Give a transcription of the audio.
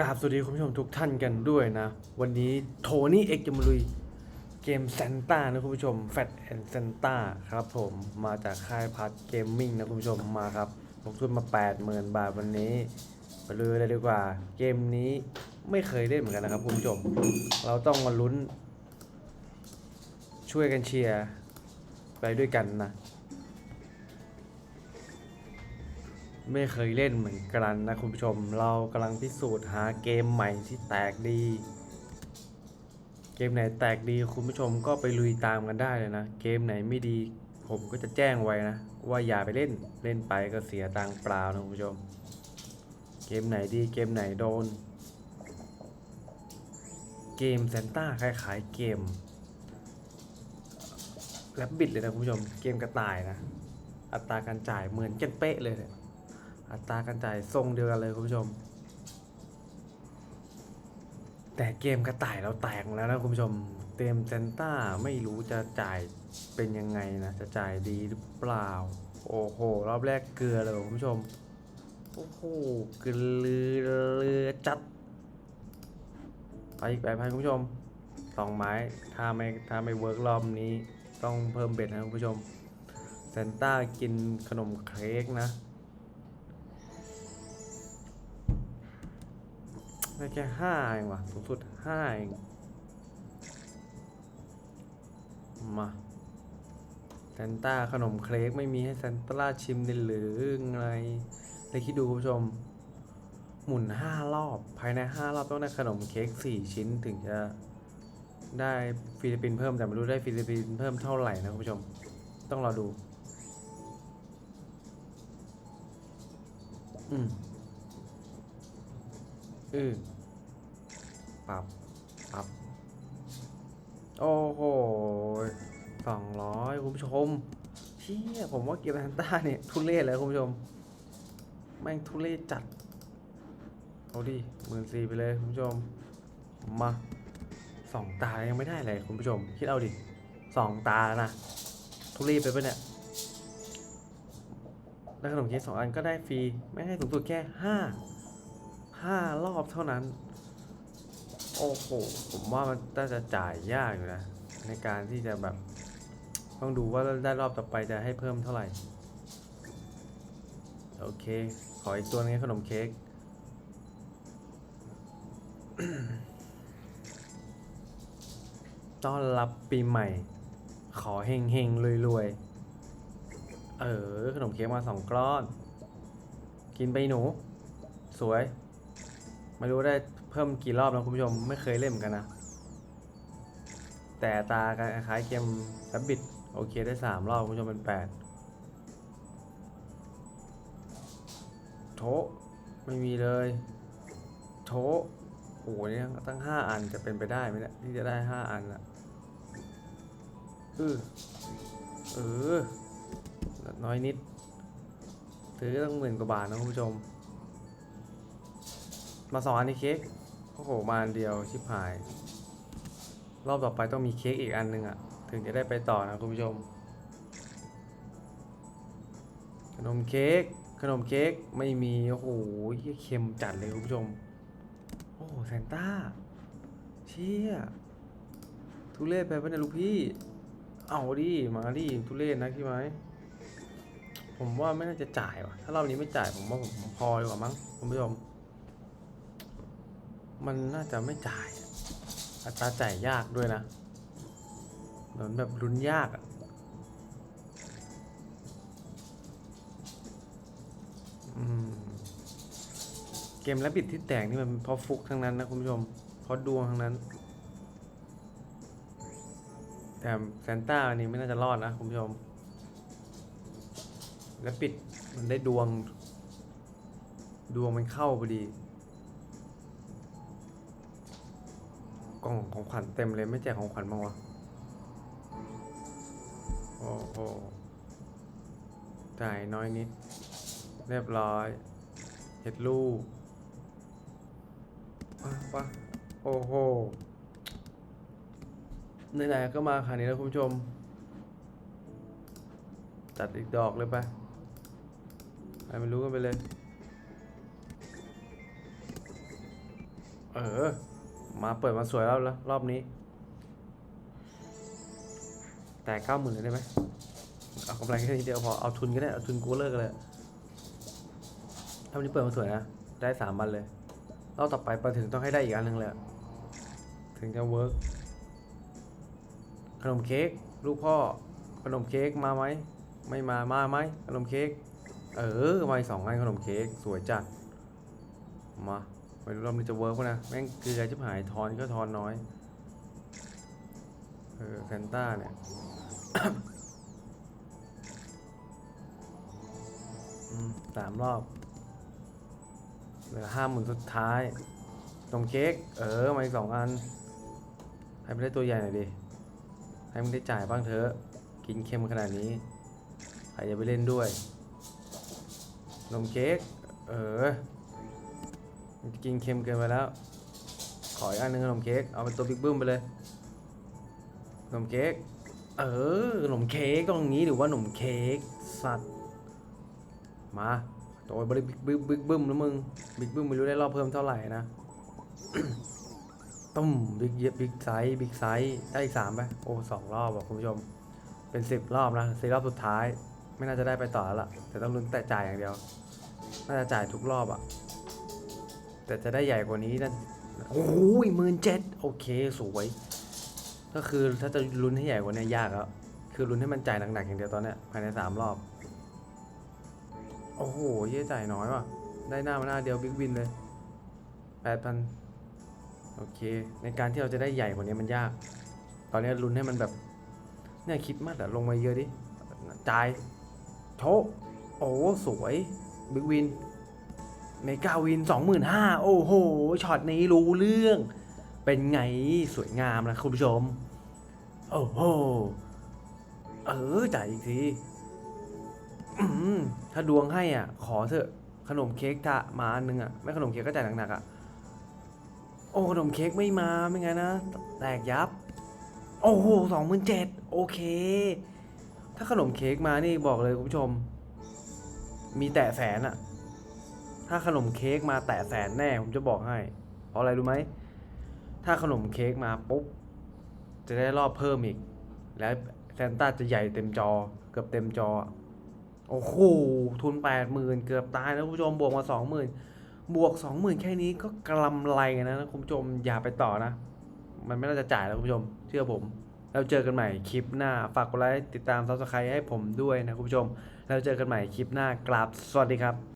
กราบสวัสดีคุณผู้ชมทุกท่านกันด้วยนะ วันนี้โทนี่เอกจะมาลุยเกมแซนต้านะคุณผู้ชมแฟ t แอนด์แซนต้าครับผมมาจากค่ายพัดเกมมิ่งนะคุณผู้ชมมาครับลงทุนมา 80,000 บาทวันนี้ไปเลยเลยดีกว่า เกมนี้ไม่เคยเล่นเหมือนกันนะครับคุณผู้ชม เราต้องมาลุ้น ช่วยกันเชียร์ไปด้วยกันนะ ไม่เคยเล่นเหมือนกันนะคุณผู้ชม เรากำลังพิสูจน์หาเกมใหม่ที่แตกดี เกมไหนแตกดีคุณผู้ชมก็ไปลุยตามกันได้เลยนะ เกมไหนไม่ดีผมก็จะแจ้งไว้นะ ว่าอย่าไปเล่นเล่นไปก็เสียตังค์เปล่านะคุณผู้ชม เกมไหนดีเกมไหนโดน เกมแซนต้าคล้ายๆเกมแรบบิดเลยนะคุณผู้ชมเกมกระต่ายนะ อัตราการจ่ายเหมือนกันเป๊ะเลยเนี่ย อัตราการจ่ายทรงเดียวกันเลยคุณผู้ชม แต่เกมกระต่ายเราแตกแล้วนะคุณผู้ชม เต็มเซนต้าไม่รู้จะจ่ายเป็นยังไงนะ จะจ่ายดีหรือเปล่า โอ้โห รอบแรกเกลือเลยคุณผู้ชม โอ้โห เกลือเรือจัด ไปอีกแปดพันคุณผู้ชมสองไม้ ถ้าไม่ถ้าไม่เวิร์กรอบนี้ต้องเพิ่มเบ็ดนะคุณผู้ชมเซนต้ากินขนมเค้กนะ ได้แค่ห้าเองว่ะสูงสุดห้าเอง มาแซนต้าขนมเค้กไม่มีให้แซนต้าชิมเลยหรือไงเลยคิดดูคุณผู้ชม หมุนห้ารอบ ภายในห้ารอบต้องได้ขนมเค้กสี่ชิ้นถึงจะได้ฟิลิปปินส์เพิ่มแต่ไม่รู้ได้ฟิลิปปินส์เพิ่มเท่าไหร่นะคุณผู้ชม ต้องรอดู อืม อือปรับปรับโอ้โหสองร้อยคุณผู้ชมเชี่ยผมว่าเกียร์แพนต้าเนี่ยทุเรศเลยคุณผู้ชม แม่งทุเรศจัด เอาดิหมื่นสี่ไปเลยคุณผู้ชม มาสองตายังไม่ได้เลยคุณผู้ชม คิดเอาดิสองตานะ ทุเรศไปปะเนี่ยได้ขนมเค้กสองอันก็ได้ฟรี ไม่ให้สูงสุดแค่ห้า ห้ารอบเท่านั้น โอ้โห ผมว่ามันน่าจะจ่ายยากอยู่นะ ในการที่จะแบบ ต้องดูว่าได้รอบต่อไปจะให้เพิ่มเท่าไหร่ โอเค ขออีกตัวนึงขนมเค้กต้อนรับปีใหม่ ขอเฮงเฮงรวยรวยๆเออ ขนมเค้กมาสองก้อน กินไปหนู สวย ไม่รู้ได้เพิ่มกี่รอบนะคุณผู้ชมไม่เคยเล่นเหมือนกันนะ แต่ตาคล้ายเกมแรบบิดโอเคได้สามรอบคุณผู้ชมเป็นแปดโถไม่มีเลยโถโอ้โหเนี่ยตั้งห้าอันจะเป็นไปได้ไหมเนี่ยที่จะได้ห้าอันละเออเออน้อยนิดซื้อตั้งหมื่นกว่าบาทนะคุณผู้ชม มาสองอันนี้เค้กโอ้โหมาอันเดียวชิบหาย รอบต่อไปต้องมีเค้กอีกอันหนึงอะถึงจะได้ไปต่อนะคุณผู้ชม ขนมเค้กขนมเค้กไม่มีโอ้โหเหี้ยเค็มจัดเลยคุณผู้ชม โอ้โหแซนต้าเชี่ยทุเรศไปปะเนี่ยลูกพี่ เอาดิมาดิทุเรศนะพี่ไหมผมว่าไม่น่าจะจ่ายว่ะถ้ารอบนี้ไม่จ่ายผมว่าผมพอดีกว่ามั้งคุณผู้ชม มันน่าจะไม่จ่าย อัตราจ่ายยากด้วยนะเหมือนแบบลุ้นยากอะเกมและบิดที่แตกนี่มันเพราะฟุกทั้งนั้นนะคุณผู้ชม เพราะดวงทั้งนั้น แต่แซนต้าอันนี้ไม่น่าจะรอดนะคุณผู้ชม และปิดมันได้ดวง ดวงมันเข้าพอดี กล่องของขวัญเต็มเลยไม่แจกของขวัญบ้างวะโอ้โหจ่ายน้อยนิด เรียบร้อยเห็ดลูกปะปะโอ้โหไหนๆก็มาขนาดนี้แล้วคุณผู้ชมจัดอีกดอกเลยปะให้มันรู้กันไปเลย เออ มาเปิดมาสวยแล้วล้วรอบนี้ แต่เก้าหมื่นเลยได้ไหมเอากำไรแค่นี้เดียวพอ เอาทุนก็ได้ เอาทุนกูเลิกเลยถ้าวันนี้เปิดมาสวยนะ ได้สามวันเลยรอบต่อไปไปถึงต้องให้ได้อีกอันหนึ่งเลย ถึงจะเวิร์กขนมเค้กลูกพ่อ ขนมเค้กมาไหม ไม่มา มาไหม ขนมเค้ก เออมาสองอันขนมเค้กสวยจัด มา ไม่รู้รอบนี้จะเวิร์กปะนะ แม่งเกลือชิบหายทอนก็ทอนน้อย เออแฟนต้าเนี่ยสามรอบเหลือห้าหมื่นสุดท้ายนมเค้กเออ มาอีกสองอัน ให้มันได้ตัวใหญ่หน่อยดิ ให้มันได้จ่ายบ้างเถอะ กินเค็มขนาดนี้ใครจะไปเล่นด้วย นมเค้กเออ กินเค็มเกินไปแล้ว ขออีกอันหนึงขนมเค้ก เอาเป็นตัวบิ๊กบึ้มไปเลย ขนมเค้ก เออ ขนมเค้กก็ตรงนี้หรือว่าขนมเค้กสัตว์ มาตัวบริบิ๊กบึ้มบิ๊กบึ้มแล้วมึง บิ๊กบึ้มไม่รู้ได้รอบเพิ่มเท่าไหร่นะตุ้มบิ๊กเยบิ๊กไซส์บิ๊กไซส์ได้อีกสามไปโอ้สองรอบอะคุณผู้ชม เป็นสิบรอบนะสี่รอบสุดท้าย ไม่น่าจะได้ไปต่อแล้วล่ะ แต่ต้องลุ้นแต่จ่ายอย่างเดียว น่าจะจ่ายทุกรอบอะ แต่จะได้ใหญ่กว่านี้นั่นโอ้ยหมื่นเจ็ดโอเคสวย ก็คือถ้าจะลุ้นให้ใหญ่กว่านี้ยากแล้วคือลุ้นให้มันจ่ายหนักๆอย่างเดียวตอนเนี้ยภายในสามรอบ โอ้โหเย่จ่ายน้อยว่ะ ได้หน้ามาหน้าเดียวบิ๊กวินเลยแปดพันโอเค ในการที่เราจะได้ใหญ่กว่านี้มันยาก ตอนนี้ลุ้นให้มันแบบเนี่ยคลิปมัดอะลงมาเยอะดิจ่ายโชะโอ้สวยบิ๊กวิน เมกาวินสองหมื่นห้าโอ้โห ช็อตนี้รู้เรื่อง เป็นไงสวยงามนะคุณผู้ชม โอ้โห เออ จ่ายอีกทีถ้าดวงให้อะ ขอเถอะ ขนมเค้กทะมาอันนึงอะ ไม่ขนมเค้กก็จ่ายหนักๆอะ โอ้ขนมเค้กไม่มา ไม่งั้นนะ แตกยับ โอ้โหสองหมื่นเจ็ดโอเค ถ้าขนมเค้กมานี่บอกเลยคุณผู้ชม มีแตะแสนอะ ถ้าขนมเค้กมาแตะแสนแน่ผมจะบอกให้ เพราะอะไรรู้ไหม ถ้าขนมเค้กมาปุ๊บ จะได้รอบเพิ่มอีก แล้วแซนต้าจะใหญ่เต็มจอ เกือบเต็มจอ โอ้โห ทุนแปดหมื่นเกือบตายแล้วคุณผู้ชม บวกมาสองหมื่นบวกสองหมื่นแค่นี้ก็กำไรนะคุณผู้ชมอย่าไปต่อนะ มันไม่น่าจะจ่ายแล้วคุณผู้ชม เชื่อผมแล้วเจอกันใหม่คลิปหน้า ฝากกดไลค์ติดตามซับสไครต์ให้ผมด้วยนะคุณผู้ชม แล้วเจอกันใหม่คลิปหน้ากราบสวัสดีครับ